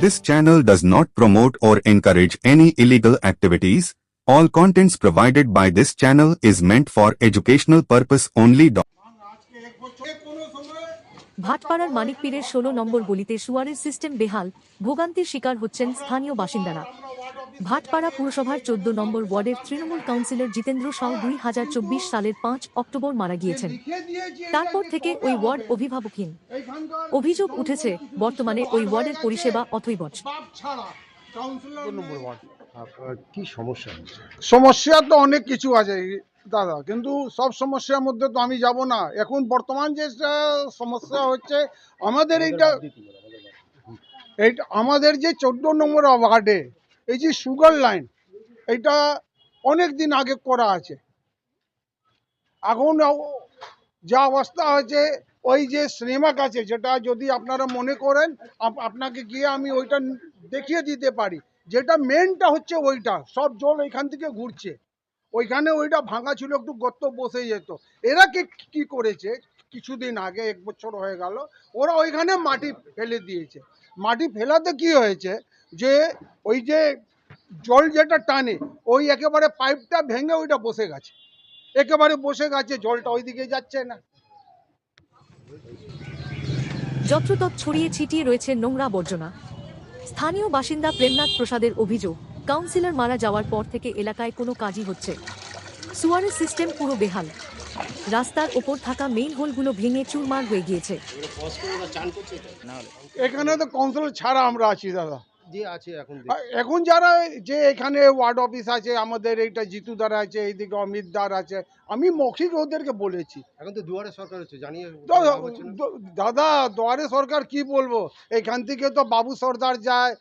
This channel does not promote or encourage any illegal activities. All contents provided by this channel is meant for educational purpose only. ভাটপাড়ার মানিকপীরের ষোলো নম্বর গলিতে সুয়ারের system বেহাল ভোগান্তির শিকার হচ্ছেন স্থানীয় বাসিন্দারা ভাটপাড়া পুরসভার চোদ্দ নম্বর ওয়ার্ডের তৃণমূল কাউন্সিলর জিতেন্দ্র সাউ দুই হাজার চব্বিশ সালের পাঁচ অক্টোবর মারা গিয়েছেন। তারপর থেকে ওই ওয়ার্ড অভিভাবকহীন। অভিযোগ উঠেছে বর্তমানে ওই ওয়ার্ডের পরিষেবা অথৈবচ। নম্বর কি সমস্যা সমস্যা তো অনেক কিছু আছে দাদা কিন্তু সব সমস্যার মধ্যে তো আমি যাব না। এখন বর্তমান যে সমস্যা হচ্ছে আমাদের এইটা এইটা আমাদের যে চোদ্দ নম্বর ওয়ার্ডে এই যে সুগার লাইন, এটা অনেক দিন আগে করা আছে। এখন যা অবস্থা হয়েছে, ওই যে সিনেমা আছে যেটা যদি আপনারা মনে করেন, আপ- আপনাকে গিয়ে আমি ওইটা দেখিয়ে দিতে পারি। যেটা মেনটা হচ্ছে ওইটা, সব জল এখান থেকে ঘুরছে। ওইখানে ওইটা ভাঙা ছিল, একটু গর্ত বসে যেত। এরা কি কি করেছে? কিছুদিন আগে এক বছর হয়ে গেল, ওরা ওইখানে মাটি ফেলে দিয়েছে। মাটি ফেলাতে কি হয়েছে যে, ওই যে জল যেটা টানে, ওই একেবারে পাইপটা ভেঙে ওইটা বসে গেছে। একেবারে বসে গেছে, জলটা ওই ওইদিকে যাচ্ছে না। যত্রতৎ ছড়িয়ে ছিটিয়ে রয়েছে নোংরা আবর্জনা স্থানীয় বাসিন্দা প্রেমনাথ প্রসাদের অভিযোগ, কাউন্সিলর মারা যাওয়ার পর থেকে এলাকায় কোনো কাজই হচ্ছে। সুয়ারের সিস্টেম পুরো বেহাল। রাস্তার ওপর থাকা মেইন হোলগুলো ভেঙে চুরমার হয়ে গিয়েছে। এখানে তো কাউন্সিলর ছাড়া আমরা আছি, দাদা। যে আছে এখন এখন যারা যে এখানে ওয়ার্ড অফিস আছে আমাদের এইটা জিতু দ্বার আছে এইদিকে অমিত দ্বার আছে আমি মৌখিক ওদেরকে বলেছি। এখন তো দুয়ারে সরকার হচ্ছে জানিয়ে দাদা দুয়ারে সরকার কি বলব? এখান থেকে তো বাবু সর্দার যায়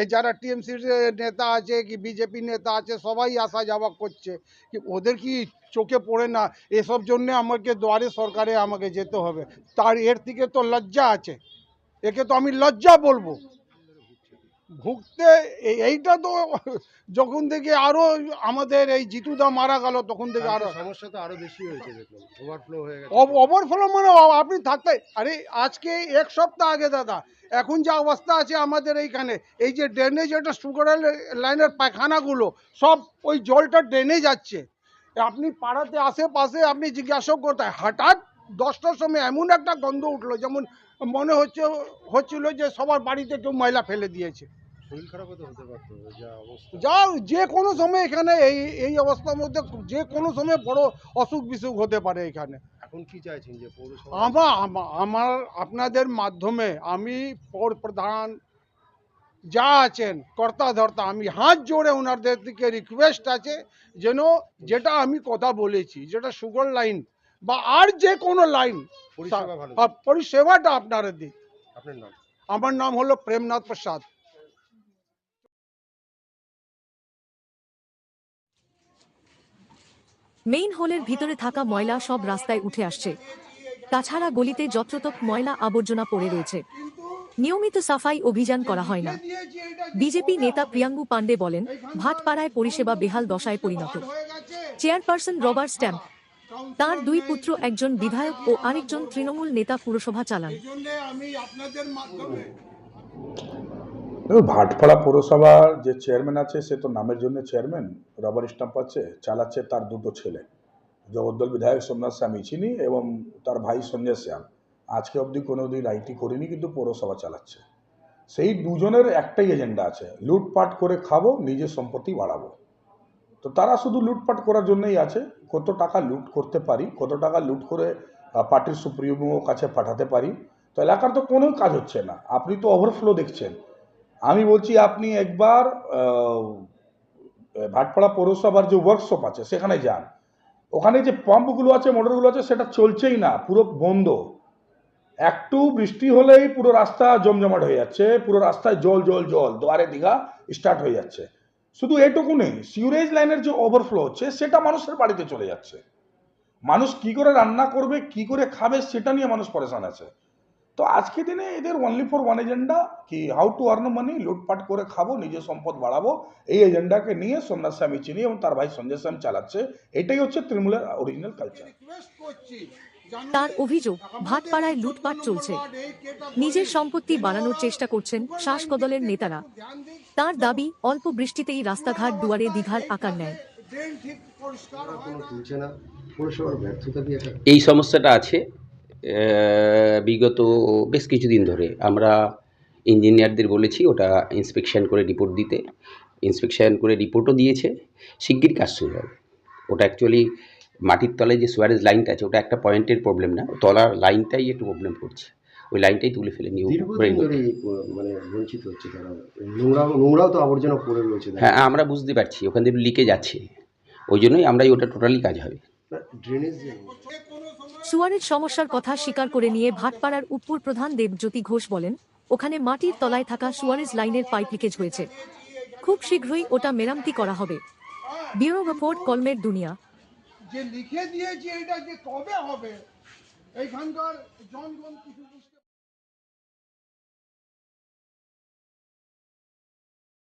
এই যারা টিএমসির নেতা আছে কি বিজেপি নেতা আছে সবাই আসা যাওয়া করছে। কি ওদের কি চোখে পড়ে না? এসব জন্যে আমাকে দুয়ারে সরকারে আমাকে যেতে হবে। তার এর থেকে তো লজ্জা আছে। একে তো আমি লজ্জা বলব। ভুগতে এইটা তো যখন থেকে আরও আমাদের এই জিতুদা মারা গেল তখন থেকে আরও সমস্যা তো আরও বেশি হয়েছে ওভারফ্লো হয়ে গেছে। ওভারফ্লো মানে আপনি থাকতে আরে আজকে এক সপ্তাহ আগে দাদা এখন যা অবস্থা আছে আমাদের এইখানে এই যে ড্রেনেজ এটা সুগার লাইনের পায়খানাগুলো সব ওই জলটা ড্রেনে যাচ্ছে। আপনি পাড়াতে আশেপাশে আপনি জিজ্ঞাসা করতে হঠাৎ দশটার সময় এমন একটা গন্ধ উঠল যেমন মনে হচ্ছে হচ্ছিল যে সবার বাড়িতে কেউ ময়লা ফেলে দিয়েছে। যা যে কোনো সময় এখানে এই এই অবস্থার মধ্যে যে কোনো সময় বড় অসুখ বিসুখ হতে পারে এখানে। এখন কি চাইছেন যে আমার আমার আপনাদের মাধ্যমে আমি পৌর প্রধান যা আছেন কর্তা ধর্তা আমি হাত জোড়ে ওনাদের দিকে রিকোয়েস্ট আছে যেন যেটা আমি কথা বলেছি যেটা সুগার লাইন বা আর যে কোনো লাইন পরিষেবাটা আপনারা দিন। আপনার নাম? আমার নাম হলো প্রেমনাথ প্রসাদ। মেইন হোলের ভিতরে থাকা ময়লা সব রাস্তায় উঠে আসছে। তাছাড়া গলিতে যত্রতক ময়লা আবর্জনা পড়ে রয়েছে। নিয়মিত সাফাই অভিযান করা হয় না। বিজেপি নেতা প্রিয়াঙ্গু পান্ডে বলেন ভাটপাড়ায় পরিষেবা বেহাল দশায় পরিণত। চেয়ারপারসন রবার্ট স্ট্যাম্প তার দুই পুত্র একজন বিধায়ক ও আরেকজন তৃণমূল নেতা পুরসভা চালান। আমি আপনাদের মাধ্যমে দেখুন ভাটপাড়া পৌরসভার যে চেয়ারম্যান আছে সে তো নামের জন্য চেয়ারম্যান রবার স্টাম্প আছে চালাচ্ছে তার দুটো ছেলে। জগদ্দল বিধায়ক সোমনাথ স্বামী চিনি এবং তার ভাই সঞ্জয় শ্যাম আজকে অবধি কোনো দিন আইটি করিনি কিন্তু পৌরসভা চালাচ্ছে। সেই দুজনের একটাই এজেন্ডা আছে লুটপাট করে খাব নিজের সম্পত্তি বাড়াবো। তো তারা শুধু লুটপাট করার জন্যই আছে। কত টাকা লুট করতে পারি, কত টাকা লুট করে পার্টির সুপ্রিমো কাছে পাঠাতে পারি। তো এলাকার তো কোনো কাজ হচ্ছে না। আপনি তো ওভারফ্লো দেখছেন। আমি বলছি আপনি একবার ভাটপাড়া পৌরসভার যে ওয়ার্কশপ আছে, সেখানে যান। ওখানে যে পাম্পগুলো আছে, মোটরগুলো আছে, সেটা চলছেই না, পুরো বন্ধ। একটু বৃষ্টি হলেই পুরো রাস্তা জমজমাট হয়ে যাচ্ছে, পুরো রাস্তায় জল জল জল, দুয়ারে, দীঘা স্টার্ট হয়ে যাচ্ছে। শুধু এটুকু নেই সিউরেজ লাইনের যে ওভারফ্লো হচ্ছে, সেটা মানুষের বাড়িতে চলে যাচ্ছে। মানুষ কি করে রান্না করবে, কি করে খাবে, সেটা নিয়ে মানুষ পরেশান আছে। তো আজকে দিনে এদের অনলি ফর ওয়ান এজেন্ডা কি হাউ টু আর্ন মানি লুটপাট করে খাব, নিজের সম্পদ বাড়াবো, এই এজেন্ডাকে নিয়ে সোমনাথ স্বামী চিনি এবং তার ভাই সঞ্জয় স্যাম চালাচ্ছে, এটাই হচ্ছে তৃণমূলের অরিজিনাল কালচার তার অভিযোগ, ভাটপাড়ায় লুটপাট চলছে। নিজের সম্পত্তি বাড়ানোর চেষ্টা করছেন শ্বাসকদলের নেতারা। তার দাবি, অল্প বৃষ্টিতেই রাস্তাঘাট দুয়ারে দীঘার আকার নেয়। এই সমস্যাটা আছে। বিগত বেশ কিছুদিন ধরে আমরা ইঞ্জিনিয়ারদের বলেছি ওটা ইন্সপেকশন করে রিপোর্ট দিতে। ইন্সপেকশন করে রিপোর্টও দিয়েছে। শিগগির কাজ শুরু হবে। ওটা অ্যাকচুয়ালি মাটির তলায় যে সুয়ারেজ লাইনটা আছে ওটা একটা পয়েন্টের প্রবলেম না। তলার লাইনটাই একটু প্রবলেম করছে। ওই লাইনটাই তুলে ফেলে প- মানে বঞ্চিত হচ্ছে তারা। নোংরাও তো আবর্জনা পড়ে রয়েছে। হ্যাঁ আমরা বুঝতে পারছি ওখান থেকে লিকেজ আছে। ওই জন্যই আমরাই ওটা টোটালি কাজ হবে। সুয়ারের সমস্যার কথা স্বীকার করে নিয়ে ভাটপাড়ার উপর প্রধান দেবজ্যোতি ঘোষ বলেন ওখানে মাটির তলায় থাকা সুয়ারেজ লাইনের পাইপ লিকেজ হয়েছে। খুব শীঘ্রই ওটা মেরামতি করা হবে। ব্যুরো রিপোর্ট কলমের দুনিয়া। যে লিখে দিয়েছি এটা যে কবে হবে? এইখানকার জনগণ কিছু